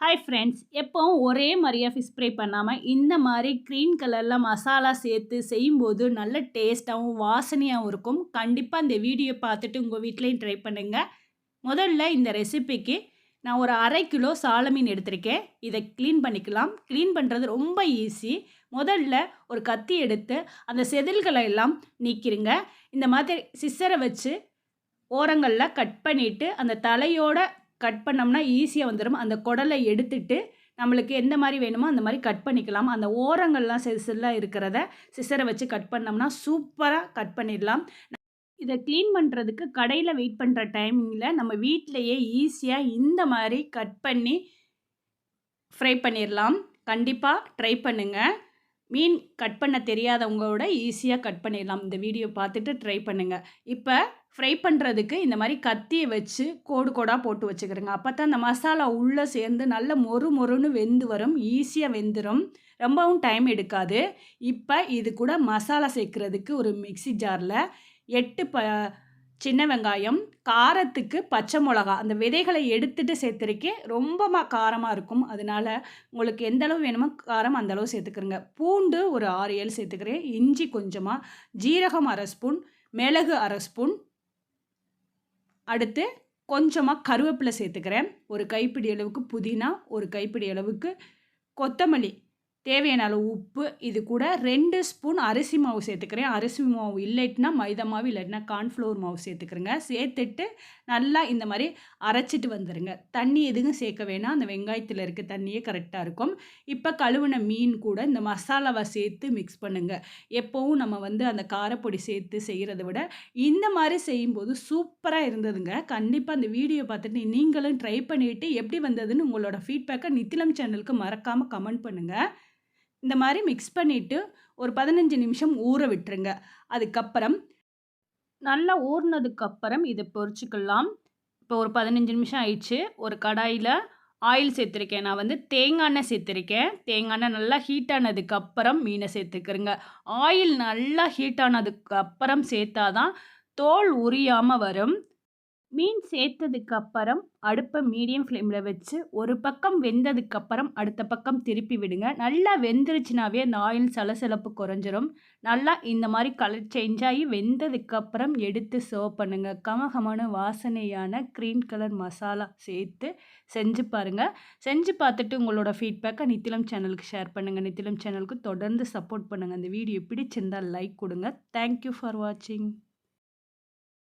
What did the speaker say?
Hi friends எப்போவும் ஒரே மாதிரியாக ஃபிஷ் ஃப்ரை பண்ணாமல் இந்த மாதிரி க்ரீன் கலரில் மசாலா சேர்த்து செய்யும்போது நல்ல டேஸ்ட்டாகவும் வாசனையாகவும் இருக்கும். கண்டிப்பாக இந்த வீடியோ பார்த்துட்டு உங்கள் வீட்லேயும் ட்ரை பண்ணுங்கள் முதல்ல இந்த ரெசிபிக்கு நான் ஒரு அரை கிலோ சால மீன் எடுத்திருக்கேன். இதை க்ளீன் பண்ணிக்கலாம். க்ளீன் பண்ணுறது ரொம்ப ஈஸி முதல்ல ஒரு கத்தி எடுத்து அந்த செதில்களை எல்லாம் நீக்கிருங்க. இந்த மாதிரி சிஸ்ஸரை வச்சு ஓரங்களில் கட் பண்ணிவிட்டு அந்த தலையோட கட் பண்ணோம்னா ஈஸியாக வந்துடும் அந்த குடலை எடுத்துட்டு நம்மளுக்கு எந்த மாதிரி வேணுமோ அந்த மாதிரி கட் பண்ணிக்கலாம். அந்த ஓரங்கள்லாம் சிறுசில் இருக்கிறத சிசரை வச்சு கட் பண்ணோம்னா சூப்பராக கட் பண்ணிடலாம். இதை க்ளீன் பண்ணுறதுக்கு கடையில் வெயிட் பண்ணுற டைமிங்கில் நம்ம வீட்டிலையே ஈஸியாக இந்த மாதிரி கட் பண்ணி ஃப்ரை பண்ணிடலாம். கண்டிப்பாக ட்ரை பண்ணுங்கள் மீன் கட் பண்ண தெரியாதவங்களோட ஈஸியாக கட் பண்ணிடலாம். இந்த வீடியோ பார்த்துட்டு ட்ரை பண்ணுங்கள் இப்போ ஃப்ரை பண்ணுறதுக்கு இந்த மாதிரி கத்தியை வச்சு கோடு கோடாக போட்டு வச்சுக்கிறேங்க. அப்போ தான் அந்த மசாலா உள்ளே சேர்ந்து நல்ல மொறு மொறுன்னு வெந்து வரும். ஈஸியாக வெந்துடும் ரொம்பவும் டைம் எடுக்காது. இப்போ இது கூட மசாலா சேர்க்குறதுக்கு ஒரு மிக்சி ஜாரில் எட்டு ப சின்ன வெங்காயம் காரத்துக்கு பச்சை மிளகா அந்த விதைகளை எடுத்துகிட்டு சேர்த்துருக்கேன். ரொம்ப காரமாக இருக்கும். அதனால் உங்களுக்கு எந்த அளவு வேணுமோ காரம் அந்தளவு சேர்த்துக்கிறேங்க பூண்டு ஒரு ஆறு ஏழு சேர்த்துக்கிறேன். இஞ்சி கொஞ்சமாக ஜீரகம் அரை ஸ்பூன் மிளகு அரை ஸ்பூன். அடுத்து கொஞ்சமாக கருவேப்பிலை சேர்த்துக்கிறேன். ஒரு கைப்பிடி அளவுக்கு புதினா ஒரு கைப்பிடி அளவுக்கு கொத்தமல்லி. தேவையான அளவு உப்பு இது கூட ரெண்டு ஸ்பூன் அரிசி மாவு சேர்த்துக்கிறேன். அரிசி மாவு இல்லைட்டுனா மைதா மாவு இல்லைன்னா கார்ன்ஃப்ளவர் மாவு சேர்த்துக்கிறேங்க. சேர்த்துட்டு நல்லா இந்த மாதிரி அரைச்சிட்டு வந்துடுங்க தண்ணி எதுவும் சேர்க்க வேணாம். அந்த வெங்காயத்தில் இருக்க தண்ணியே கரெக்டாக இருக்கும். இப்போ கழுவின மீன் கூட இந்த மசாலாவை சேர்த்து மிக்ஸ் பண்ணுங்கள் எப்போவும் நம்ம வந்து அந்த காரப்பொடி சேர்த்து செய்கிறத விட இந்த மாதிரி செய்யும்போது சூப்பராக இருந்ததுங்க. கண்டிப்பாக அந்த வீடியோ பார்த்துட்டு நீங்களும் ட்ரை பண்ணிவிட்டு எப்படி வந்ததுன்னு உங்களோட ஃபீட்பேக்கை நித்திலம் சேனலுக்கு மறக்காமல் கமெண்ட் பண்ணுங்கள் இந்த மாதிரி மிக்ஸ் பண்ணிவிட்டு ஒரு பதினஞ்சு நிமிஷம் ஊற விட்டுருங்க. அதுக்கப்புறம் நல்லா ஊறினதுக்கப்புறம் இதை பொறிச்சிக்கலாம். இப்போ ஒரு பதினஞ்சு நிமிஷம் ஆயிடுச்சு. ஒரு கடாயில் ஆயில் சேர்த்துருக்கேன். நான் வந்து தேங்காய் எண்ணெய் சேர்த்துருக்கேன். தேங்காய் எண்ணெய் நல்லா ஹீட் ஆனதுக்கப்புறம் மீனை சேர்த்துக்கிறேங்க. ஆயில் நல்லா ஹீட் ஆனதுக்கப்புறம் சேர்த்தா தான் தோல் உரியாமல் வரும். மீன் சேர்த்ததுக்கு அப்புறம் அடுப்பை மீடியம் ஃப்ளேமில் வச்சு ஒரு பக்கம் வெந்ததுக்கப்புறம் அடுத்த பக்கம் திருப்பி விடுங்க. நல்லா வெந்துருச்சுனாவே அந்த ஆயில் சலசலப்பு குறைஞ்சிரும். நல்லா இந்த மாதிரி கலர் சேஞ்ச் ஆகி வெந்ததுக்கப்புறம் எடுத்து சர்வ் பண்ணுங்கள் கமகமான வாசனையான க்ரீன் கலர் மசாலா சேர்த்து செஞ்சு பாருங்கள் செஞ்சு பார்த்துட்டு உங்களோட ஃபீட்பேக்கை நித்திலம் சேனலுக்கு ஷேர் பண்ணுங்கள் நித்திலம் சேனலுக்கு தொடர்ந்து சப்போர்ட் பண்ணுங்கள் அந்த வீடியோ பிடிச்சிருந்தால் லைக் கொடுங்க. தேங்க்யூ ஃபார் வாட்சிங்